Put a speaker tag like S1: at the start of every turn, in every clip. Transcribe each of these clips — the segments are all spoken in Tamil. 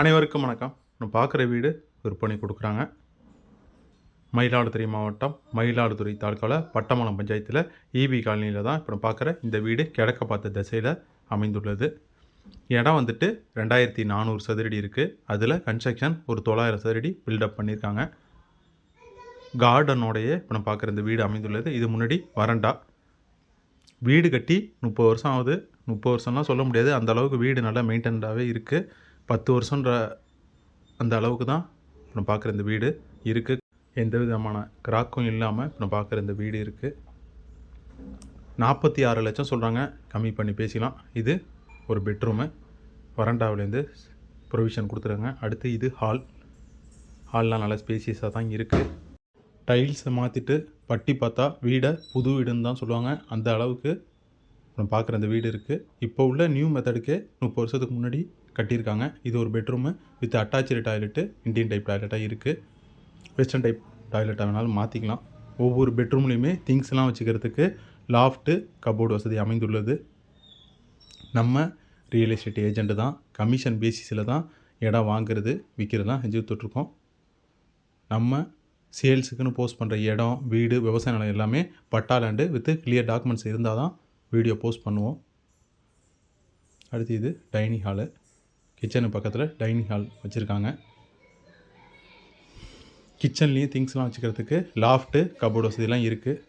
S1: அனைவருக்கும் வணக்கம். நான் பார்க்குற வீடு விற்பனை கொடுக்குறாங்க. மயிலாடுதுறை மாவட்டம் மயிலாடுதுறை தாலுக்காவில் பட்டமலம் பஞ்சாயத்தில் ஈபி காலனியில் தான் இப்போ நான் பார்க்குற இந்த வீடு கிழக்க பார்த்த திசையில் அமைந்துள்ளது. இடம் வந்துட்டு ரெண்டாயிரத்தி நானூறு சதுரடி இருக்குது அதில் கன்ஸ்ட்ரக்ஷன் ஒரு தொள்ளாயிரம் சதுரடி பில்டப் பண்ணியிருக்காங்க. கார்டனோடைய இப்போ நான் பார்க்குற இந்த வீடு அமைந்துள்ளது. இது முன்னாடி வறண்டா. வீடு கட்டி முப்பது வருஷம் ஆகுது. முப்பது வருஷம்லாம் சொல்ல முடியாது. அந்த அளவுக்கு வீடு நல்லா மெயின்டைன்டாகவே இருக்குது பத்து வருஷன்ற அந்த அளவுக்கு தான் இப்போ நான் பார்க்குற இந்த வீடு இருக்குது எந்த விதமான கிராக்கும் இல்லாமல் இப்போ நான் பார்க்குற இந்த வீடு இருக்குது நாற்பத்தி ஆறு லட்சம் சொல்கிறாங்க கம்மி பண்ணி பேசிக்கலாம். இது ஒரு பெட்ரூமு வரண்டாவிலேருந்து ப்ரொவிஷன் கொடுத்துருங்க அடுத்து இது ஹால் ஹால்லாம் நல்லா ஸ்பேசியஸாக தான் இருக்குது டைல்ஸை மாற்றிட்டு பட்டி பார்த்தா வீடை புது வீடுன்னு தான் சொல்லுவாங்க. அந்த அளவுக்கு நம்ம பார்க்குற இந்த வீடு இருக்குது இப்போ உள்ள நியூ மெத்தடுக்கே முப்பது வருஷத்துக்கு முன்னாடி கட்டியிருக்காங்க. இது ஒரு bedroom. With attach toilet. Indian type டாய்லெட்டாக இருக்குது வெஸ்டர்ன் டைப் டாய்லெட்டாக வேணாலும் மாற்றிக்கலாம் ஒவ்வொரு பெட்ரூம்லேயுமே திங்ஸ்லாம் வச்சுக்கிறதுக்கு லாஃப்ட்டு கபோர்டு வசதி அமைந்துள்ளது. நம்ம ரியல் எஸ்டேட் ஏஜெண்ட்டு தான். கமிஷன் பேசிஸில் தான் இடம் வாங்குறது விற்கிறது தான் செஞ்சு கொடுத்துட்ருக்கோம் நம்ம சேல்ஸுக்குன்னு போஸ்ட் பண்ணுற இடம் வீடு விவசாய நிலம் எல்லாமே patta land with clear documents இருந்தால் தான் வீடியோ போஸ்ட் பண்ணுவோம். அடுத்து இது டைனிங் ஹாலு. கிச்சனு பக்கத்தில் டைனிங் ஹால் வச்சுருக்காங்க. கிச்சன்லேயும் திங்ஸ்லாம் வச்சுக்கிறதுக்கு லாஃப்ட்டு கபோர்டு வசதிலாம் இருக்குது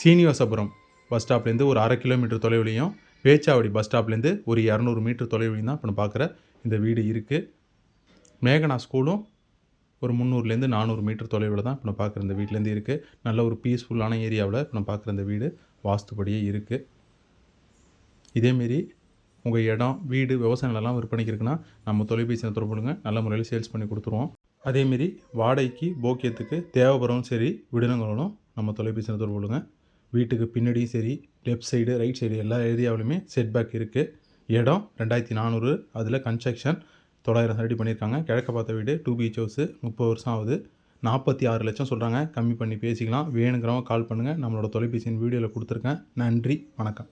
S1: சீனிவாசபுரம் பஸ் ஸ்டாப்லேருந்து ஒரு அரை கிலோமீட்டர் தொலைவுலையும் பேச்சாவடி பஸ் ஸ்டாப்லேருந்து ஒரு இரநூறு மீட்டர் தொலைவுலையும் தான் இப்போ நான் பார்க்குற இந்த வீடு இருக்குது மேகனா ஸ்கூலும் ஒரு முந்நூறுலேருந்து நானூறு மீட்டர் தொலைவில் தான் இப்போ நான் பார்க்குற இந்த வீட்டிலேருந்து இருக்குது நல்ல ஒரு பீஸ்ஃபுல்லான ஏரியாவில் இப்போ நான் பார்க்குற இந்த வீடு வாஸ்துபடியே இருக்குது இதேமாரி உங்கள் இடம் வீடு விவசாய நிலம்லாம் விற்பனைக்கு இருக்குன்னா நம்ம தொலைபேசியில் தொடர்புடுங்க நல்ல முறையில் சேல்ஸ் பண்ணி கொடுத்துருவோம். அதேமாரி வாடகைக்கு போக்கியத்துக்கு தேவைப்படுறவும் சரி விடுனங்களும் நம்ம தொலைபேசியில் தொடர்புடுங்க வீட்டுக்கு பின்னாடியும் சரி லெஃப்ட் சைடு ரைட் சைடு எல்லா ஏரியாவிலுமே செட்பேக் இருக்குது இடம் ரெண்டாயிரத்தி நானூறு அதில் கன்ஸ்ட்ரக்ஷன் தொள்ளாயிரம் ரெடி பண்ணியிருக்காங்க. கிழக்க பார்த்த வீடு டூ பிஹெச் ஹவுஸு முப்பது வருஷம் ஆகுது. நாற்பத்தி ஆறு லட்சம் சொல்கிறாங்க கம்மி பண்ணி பேசிக்கலாம். வேணுங்கிறவங்க கால் பண்ணுங்கள் நம்மளோட தொலைபேசியின் வீடியோவில் கொடுத்துருக்கேன். நன்றி வணக்கம்.